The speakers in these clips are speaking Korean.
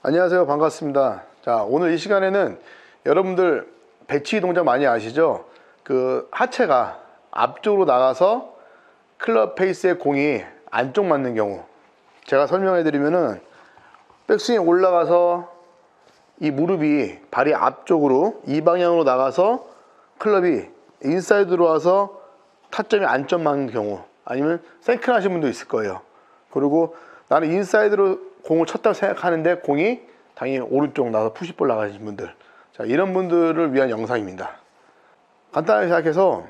안녕하세요. 반갑습니다. 자, 오늘 이 시간에는 여러분들 배치기 동작 많이 아시죠? 그 하체가 앞쪽으로 나가서 클럽 페이스의 공이 안쪽 맞는 경우 제가 설명해 드리면은 백스윙 올라가서 이 무릎이 발이 앞쪽으로 이 방향으로 나가서 클럽이 인사이드로 와서 타점이 안점 맞는 경우 아니면 생크 하신 분도 있을 거예요. 그리고 나는 인사이드로 공을 쳤다고 생각하는데 공이 당연히 오른쪽 나서 푸시볼 나가신 분들 자 이런 분들을 위한 영상입니다. 간단하게 생각해서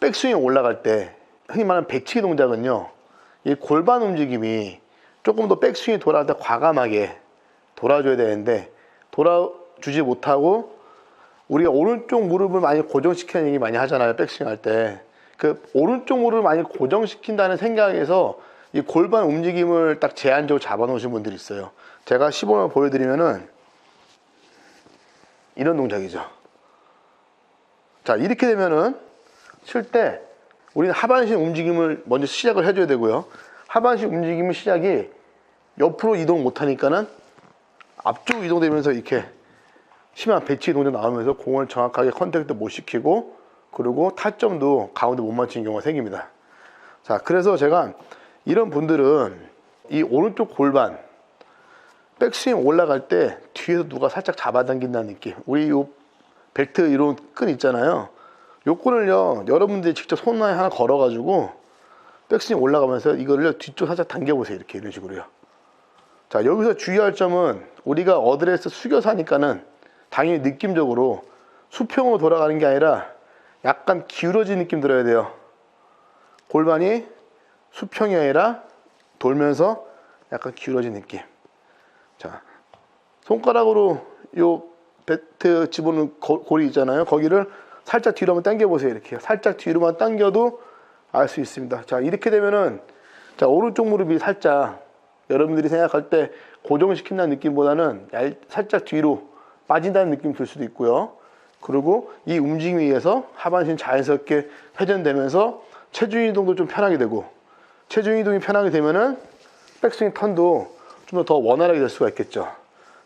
백스윙 올라갈 때 흔히 말하는 배치기 동작은요 이 골반 움직임이 조금 더 백스윙이 돌아갈 때 과감하게 돌아줘야 되는데 돌아주지 못하고 우리가 오른쪽 무릎을 많이 고정시키는 얘기 많이 하잖아요 백스윙 할 때 그 오른쪽 무릎을 많이 고정시킨다는 생각에서 이 골반 움직임을 딱 제한적으로 잡아놓으신 분들이 있어요. 제가 시범을 보여드리면은 이런 동작이죠. 자 이렇게 되면은 칠 때 우리는 하반신 움직임을 먼저 시작을 해줘야 되고요. 하반신 움직임의 시작이 옆으로 이동 못하니까는 앞쪽으로 이동되면서 이렇게 심한 배치 동작 나오면서 공을 정확하게 컨택트 못 시키고 그리고 타점도 가운데 못 맞추는 경우가 생깁니다. 자, 그래서 제가 이런 분들은 이 오른쪽 골반 백스윙 올라갈 때 뒤에서 누가 살짝 잡아당긴다는 느낌. 우리 요 벨트 이런 끈 있잖아요. 요 끈을요, 여러분들이 직접 손에 하나 걸어 가지고 백스윙 올라가면서 이거를 뒤쪽 살짝 당겨 보세요. 이렇게 이런 식으로요. 자, 여기서 주의할 점은 우리가 어드레스 숙여서 하니까는 당연히 느낌적으로 수평으로 돌아가는 게 아니라 약간 기울어진 느낌 들어야 돼요. 골반이 수평이 아니라 돌면서 약간 기울어진 느낌. 자, 손가락으로 요 배트 집어넣은 거- 고리 있잖아요. 거기를 살짝 뒤로 한번 당겨 보세요. 이렇게 살짝 뒤로만 당겨도 알 수 있습니다. 자, 이렇게 되면은 자, 오른쪽 무릎이 살짝 여러분들이 생각할 때 고정시킨다는 느낌보다는 얇- 살짝 뒤로 빠진다는 느낌 들 수도 있고요. 그리고 이 움직임에 의해서 하반신 자연스럽게 회전되면서 체중 이동도 좀 편하게 되고 체중 이동이 편하게 되면은 백스윙 턴도 좀더 원활하게 될 수가 있겠죠.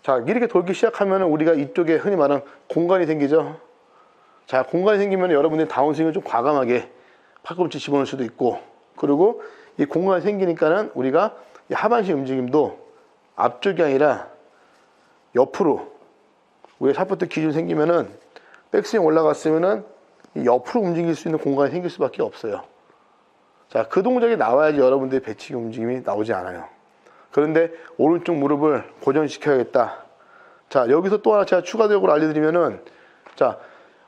자, 이렇게 돌기 시작하면 우리가 이쪽에 흔히 말하는 공간이 생기죠. 자, 공간이 생기면 여러분들이 다운스윙을 좀 과감하게 팔꿈치 집어넣을 수도 있고 그리고 이 공간이 생기니까는 우리가 이 하반신 움직임도 앞쪽이 아니라 옆으로 우리 샤프트 기준 생기면은 백스윙 올라갔으면은 이 옆으로 움직일 수 있는 공간이 생길 수밖에 없어요. 자, 그 동작이 나와야지 여러분들의 배치기 움직임이 나오지 않아요. 그런데 오른쪽 무릎을 고정시켜야겠다. 자, 여기서 또 하나 제가 추가적으로 알려드리면은 자,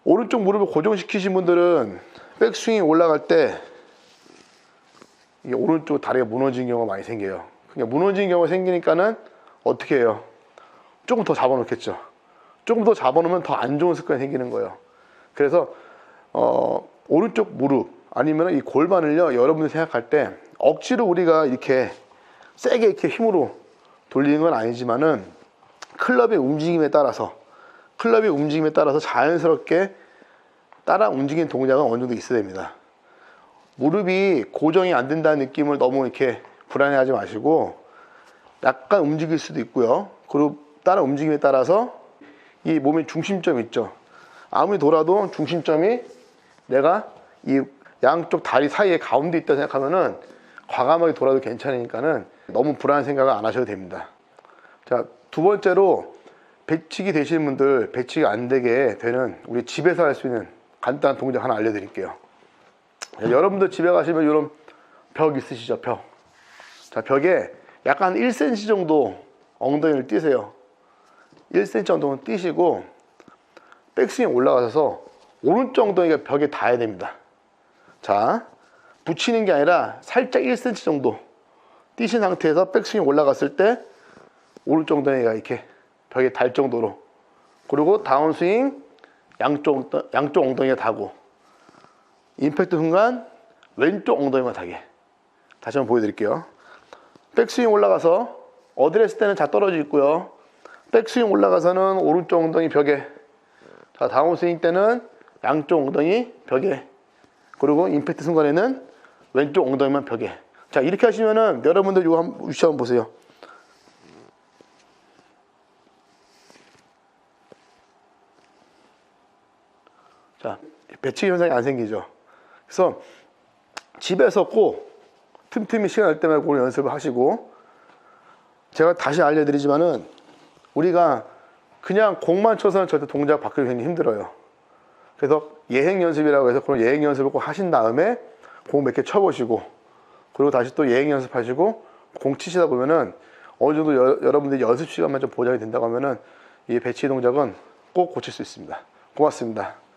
오른쪽 무릎을 고정시키신 분들은 백스윙이 올라갈 때 이게 오른쪽 다리가 무너지는 경우가 많이 생겨요. 그러니까 무너지는 경우가 생기니까는 어떻게 해요? 조금 더 잡아놓겠죠. 조금 더 잡아놓으면 더 안 좋은 습관이 생기는 거예요. 그래서 어, 오른쪽 무릎 아니면 이 골반을요 여러분들 생각할 때 억지로 우리가 이렇게 세게 이렇게 힘으로 돌리는 건 아니지만은 클럽의 움직임에 따라서 클럽의 움직임에 따라서 자연스럽게 따라 움직이는 동작은 어느 정도 있어야 됩니다. 무릎이 고정이 안 된다는 느낌을 너무 이렇게 불안해하지 마시고 약간 움직일 수도 있고요. 그리고 따라 움직임에 따라서 이 몸의 중심점 있죠. 아무리 돌아도 중심점이 내가 이 양쪽 다리 사이에 가운데 있다 생각하면은 과감하게 돌아도 괜찮으니까는 너무 불안한 생각을 안 하셔도 됩니다. 자, 두 번째로 배치기 되시는 분들 배치기 안 되게 되는 우리 집에서 할 수 있는 간단한 동작 하나 알려드릴게요. 자, 여러분들 집에 가시면 이런 벽 있으시죠, 벽. 자, 벽에 약간 1cm 정도 엉덩이를 띄세요. 1cm 정도는 띄시고 백스윙 올라가셔서 오른쪽 엉덩이가 벽에 닿아야 됩니다. 자, 붙이는 게 아니라 살짝 1cm 정도 띄신 상태에서 백스윙 올라갔을 때 오른쪽 엉덩이가 이렇게 벽에 닿을 정도로 그리고 다운스윙 양쪽, 양쪽 엉덩이가 닿고 임팩트 순간 왼쪽 엉덩이만 닿게 다시 한번 보여드릴게요. 백스윙 올라가서 어드레스 때는 자 떨어져 있고요. 백스윙 올라가서는 오른쪽 엉덩이 벽에 자 다운스윙 때는 양쪽 엉덩이 벽에 그리고 임팩트 순간에는 왼쪽 엉덩이만 벽에. 자 이렇게 하시면은 여러분들 이거 한 위치 한번 보세요. 자 배치 현상이 안 생기죠. 그래서 집에서 꼭 틈틈이 시간 날 때마다 그걸 연습을 하시고 제가 다시 알려드리지만은 우리가 그냥 공만 쳐서는 절대 동작 바꾸기 굉장히 힘들어요. 그래서 예행 연습이라고 해서 그런 예행 연습을 꼭 하신 다음에 공 몇 개 쳐보시고 그리고 다시 또 예행 연습하시고 공 치시다 보면은 어느 정도 여, 여러분들이 연습 시간만 좀 보장이 된다고 하면은 이 배치 동작은 꼭 고칠 수 있습니다. 고맙습니다.